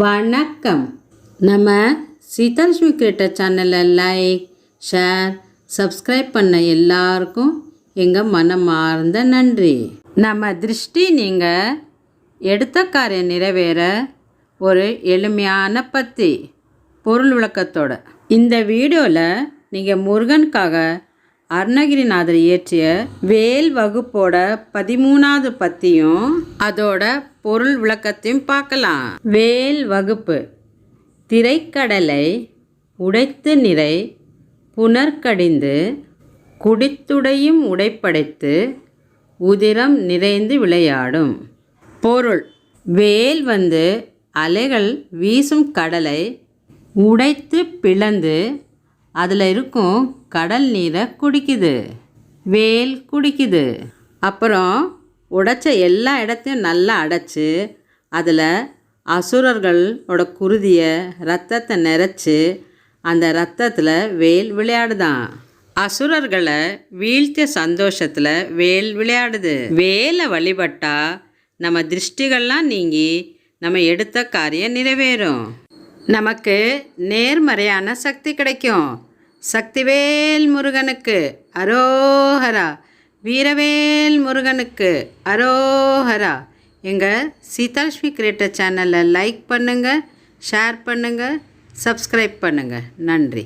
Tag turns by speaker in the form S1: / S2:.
S1: வணக்கம். நம்ம சீதாலட்சுமி கிரியேட்டர் சேனலை லைக் ஷேர் சப்ஸ்கிரைப் பண்ண எல்லாருக்கும் எங்கள் மனமார்ந்த நன்றி. நம்ம திருஷ்டி நீங்கள் எடுத்த காரியம் நிறைவேற ஒரு எளிமையான பத்தி பொருள் விளக்கத்தோட. இந்த வீடியோவில் நீங்கள் முருகனுக்காக அருணகிரிநாதர் இயற்றிய வேல் வகுப்போட பதிமூணாவது பத்தியும் அதோட பொருள் விளக்கத்தையும் பார்க்கலாம். வேல் வகுப்பு. திரைக்கடலை உடைத்து நிறை புனர்கடிந்து குடித்துடையும் உடைப்படைத்து உதிரம் நிறைந்து விளையாடும். பொருள். வேல் வந்து அலைகள் வீசும் கடலை உடைத்து பிளந்து அதில் இருக்கும் கடல் நீரை குடிக்குது. வேல் குடிக்குது. அப்புறம் உடைச்ச எல்லா இடத்தையும் நல்லா அடைச்சி அதில் அசுரர்களோட குருதியை ரத்தத்தை நிறச்சி அந்த ரத்தத்தில் வேல் விளையாடுதான். அசுரர்களை வீழ்த்திய சந்தோஷத்தில் வேல் விளையாடுது. வேலை வழிபட்டா நம்ம திருஷ்டிகள்லாம் நீங்கி நம்ம எடுத்த காரியம் நிறைவேறும். நமக்கு நேர்மறையான சக்தி கிடைக்கும். சக்திவேல் முருகனுக்கு அரோஹரா. வீரவேல் முருகனுக்கு அரோஹரா. எங்கள் சீதாலட்சுமி கிரியேட்டர் சேனலை லைக் பண்ணுங்கள் ஷேர் பண்ணுங்கள் சப்ஸ்கிரைப் பண்ணுங்கள் நன்றி.